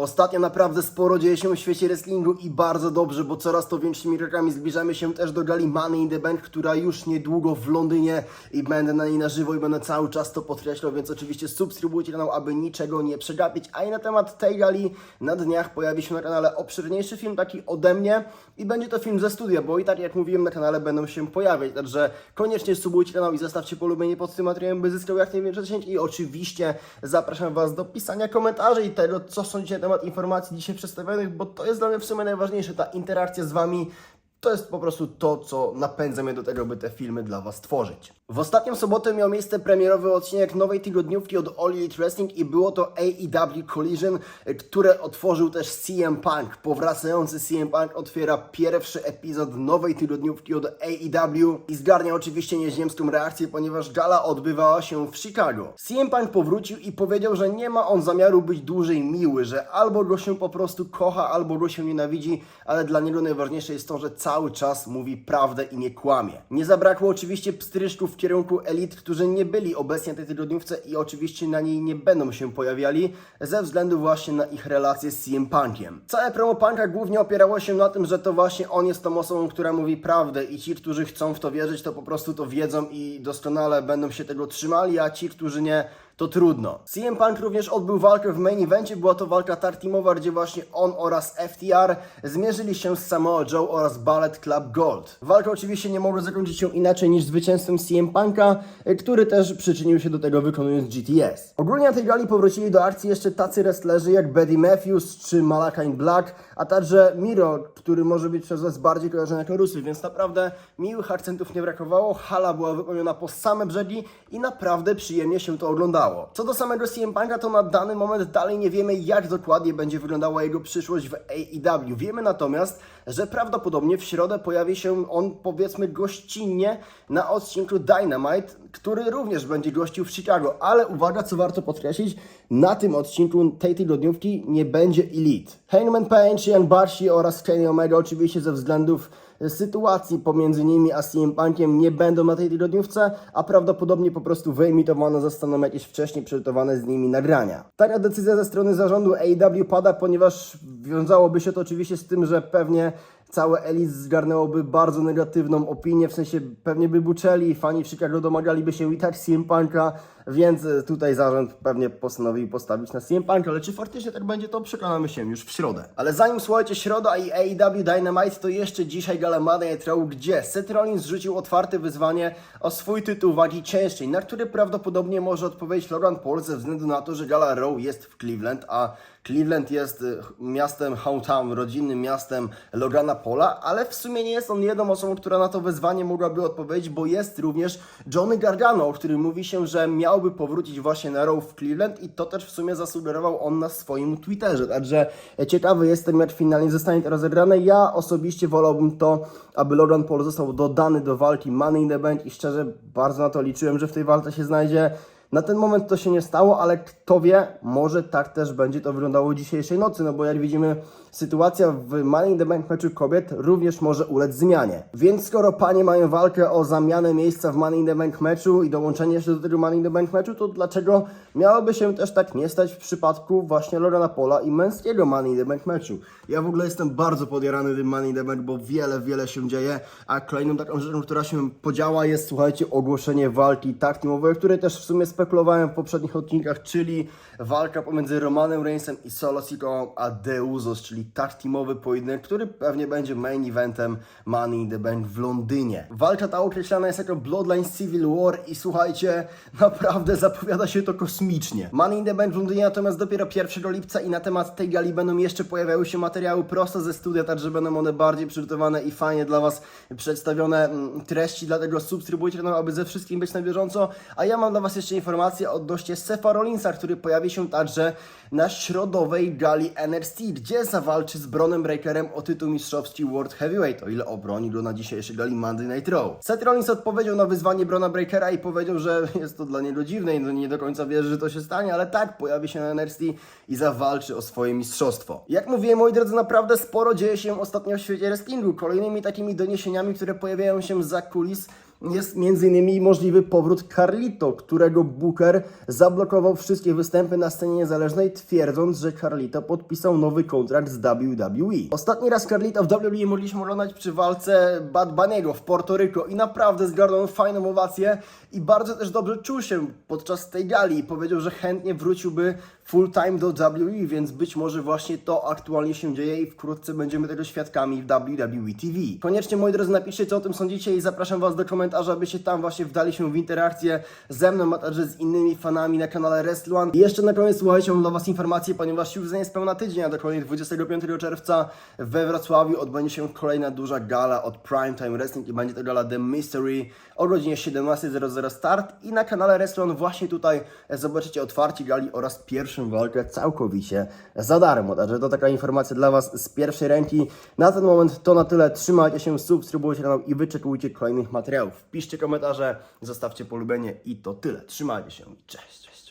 Ostatnio naprawdę sporo dzieje się w świecie wrestlingu i bardzo dobrze, bo coraz to większymi krokami zbliżamy się też do gali Money in the Bank, która już niedługo w Londynie i będę na niej na żywo i będę cały czas to podkreślał, więc oczywiście subskrybujcie kanał, aby niczego nie przegapić. A i na temat tej gali na dniach pojawi się na kanale obszerniejszy film, taki ode mnie i będzie to film ze studia, bo i tak jak mówiłem na kanale będą się pojawiać, także koniecznie subujcie kanał i zostawcie polubienie pod tym materiałem, by zyskał jak najwięcej zasięg i oczywiście zapraszam Was do pisania komentarzy i tego, co sądzicie temat informacji dzisiaj przedstawionych, bo to jest dla mnie w sumie najważniejsze, ta interakcja z Wami. To jest po prostu to, co napędza mnie do tego, by te filmy dla Was tworzyć. W ostatnią sobotę miał miejsce premierowy odcinek nowej tygodniówki od All Elite Wrestling i było to AEW Collision, które otworzył też CM Punk. Powracający CM Punk otwiera pierwszy epizod nowej tygodniówki od AEW i zgarnia oczywiście nieziemską reakcję, ponieważ gala odbywała się w Chicago. CM Punk powrócił i powiedział, że nie ma on zamiaru być dłużej miły, że albo go się po prostu kocha, albo go się nienawidzi, ale dla niego najważniejsze jest to, że cały czas mówi prawdę i nie kłamie. Nie zabrakło oczywiście pstryszków w kierunku elit, którzy nie byli obecni na tej tygodniówce i oczywiście na niej nie będą się pojawiali ze względu właśnie na ich relacje z CM Punkiem. Całe promo Punka głównie opierało się na tym, że to właśnie on jest tą osobą, która mówi prawdę i ci, którzy chcą w to wierzyć, to po prostu to wiedzą i doskonale będą się tego trzymali, a ci, którzy nie, to trudno. CM Punk również odbył walkę w main evencie, była to walka tag teamowa, gdzie właśnie on oraz FTR zmierzyli się z Samoa Joe oraz Ballet Club Gold. Walka oczywiście nie mogła zakończyć się inaczej niż zwycięstwem CM Punka, który też przyczynił się do tego wykonując GTS. Ogólnie na tej gali powrócili do akcji jeszcze tacy wrestlerzy jak Betty Matthews czy Malakai Black, a także Miro, który może być przez Was bardziej kojarzony jako Rusy, więc naprawdę miłych akcentów nie brakowało, hala była wypełniona po same brzegi i naprawdę przyjemnie się to oglądało. Co do samego CM Punka, to na dany moment dalej nie wiemy, jak dokładnie będzie wyglądała jego przyszłość w AEW. Wiemy natomiast, że prawdopodobnie w środę pojawi się on, powiedzmy, gościnnie na odcinku Dynamite, który również będzie gościł w Chicago. Ale uwaga, co warto podkreślić, na tym odcinku tej tygodniówki nie będzie Elite. Hangman Page, Young Bucks oraz Kenny Omega oczywiście ze względów sytuacji pomiędzy nimi a CM Punkiem nie będą na tej tygodniówce, a prawdopodobnie po prostu wyemitowane zostaną jakieś wcześniej przygotowane z nimi nagrania. Taka decyzja ze strony zarządu AEW pada, ponieważ wiązałoby się to oczywiście z tym, że pewnie całe Elite zgarnęłoby bardzo negatywną opinię, w sensie pewnie by buczeli, fani w Chicago domagaliby się i tak CM Punka, więc e, tutaj zarząd pewnie postanowił postawić na CM Punka, ale czy faktycznie tak będzie, to przekonamy się już w środę. Ale zanim słuchajcie środa i AEW Dynamite, to jeszcze dzisiaj gala Monday Night gdzie Seth Rollins zrzucił otwarte wyzwanie o swój tytuł wagi cięższej, na który prawdopodobnie może odpowiedzieć Logan Paul ze względu na to, że gala Raw jest w Cleveland, a Cleveland jest y, miastem hometown, rodzinnym miastem Logana Paula, ale w sumie nie jest on jedną osobą, która na to wyzwanie mogłaby odpowiedzieć, bo jest również Johnny Gargano, o którym mówi się, że miałby powrócić właśnie na Raw w Cleveland i to też w sumie zasugerował on na swoim Twitterze. Także ciekawy jestem, jak finalnie zostanie to rozegrane. Ja osobiście wolałbym to, aby Logan Paul został dodany do walki Money in the Bank i szczerze bardzo na to liczyłem, że w tej walce się znajdzie. Na ten moment to się nie stało, ale kto wie, może tak też będzie to wyglądało dzisiejszej nocy, no bo jak widzimy, sytuacja w Money in the Bank meczu kobiet również może ulec zmianie. Więc skoro panie mają walkę o zamianę miejsca w Money in the Bank meczu i dołączenie jeszcze do tego Money in the Bank meczu, to dlaczego miałoby się też tak nie stać w przypadku właśnie Lorena Pola i męskiego Money in the Bank meczu? Ja w ogóle jestem bardzo podjarany tym Money in the Bank, bo wiele, wiele się dzieje, a kolejną taką rzeczą, która się podziała jest, słuchajcie, ogłoszenie walki tag teamowej, o której też w sumie spekulowałem w poprzednich odcinkach, czyli walka pomiędzy Romanem Reignsem i Solo Sikoą a The Usos, czyli tag teamowy pojedynek, który pewnie będzie main eventem Money in the Bank w Londynie. Walka ta określana jest jako Bloodline Civil War i słuchajcie, naprawdę zapowiada się to kosmicznie. Money in the Bank w Londynie natomiast dopiero 1 lipca i na temat tej gali będą jeszcze pojawiały się materiały prosto ze studia, także będą one bardziej przygotowane i fajnie dla Was przedstawione mm, treści, dlatego subskrybujcie kanał, aby ze wszystkim być na bieżąco. A ja mam dla Was jeszcze informację odnośnie Sefa Rollinsa, który pojawi się także na środowej gali NXT, gdzie zawalczy z Bronem Breakerem o tytuł mistrzowski World Heavyweight, o ile obroni go na dzisiejszej gali Monday Night Raw. Seth Rollins odpowiedział na wyzwanie Brona Breakera i powiedział, że jest to dla niego dziwne i nie do końca wierzy, że to się stanie, ale tak, pojawi się na NXT i zawalczy o swoje mistrzostwo. Jak mówiłem, moi drodzy, naprawdę sporo dzieje się ostatnio w świecie wrestlingu. Kolejnymi takimi doniesieniami, które pojawiają się za kulis jest m.in. możliwy powrót Carlito, którego Booker zablokował wszystkie występy na scenie niezależnej, twierdząc, że Carlito podpisał nowy kontrakt z WWE. Ostatni raz Carlito w WWE mogliśmy oglądać przy walce Bad Bunny'ego w Porto Rico i naprawdę zgarnął fajną owację i bardzo też dobrze czuł się podczas tej gali. Powiedział, że chętnie wróciłby full time do WWE, więc być może właśnie to aktualnie się dzieje i wkrótce będziemy tego świadkami w WWE TV. Koniecznie moi drodzy napiszcie co o tym sądzicie i zapraszam Was do komentarza, abyście tam właśnie wdali się w interakcję ze mną, a także z innymi fanami na kanale Wrestling. I jeszcze na koniec słuchajcie, mam dla Was informację, ponieważ już za niespełna tydzień, a dokładnie 25 czerwca we Wrocławiu odbędzie się kolejna duża gala od Primetime Wrestling i będzie to gala The Mystery o godzinie 17.00 start i na kanale Wrestling właśnie tutaj zobaczycie otwarcie gali oraz pierwszą walkę całkowicie za darmo. Także to taka informacja dla Was z pierwszej ręki. Na ten moment to na tyle. Trzymajcie się, subskrybujcie kanał i wyczekujcie kolejnych materiałów. Piszcie komentarze, zostawcie polubienie i to tyle. Trzymajcie się. Cześć.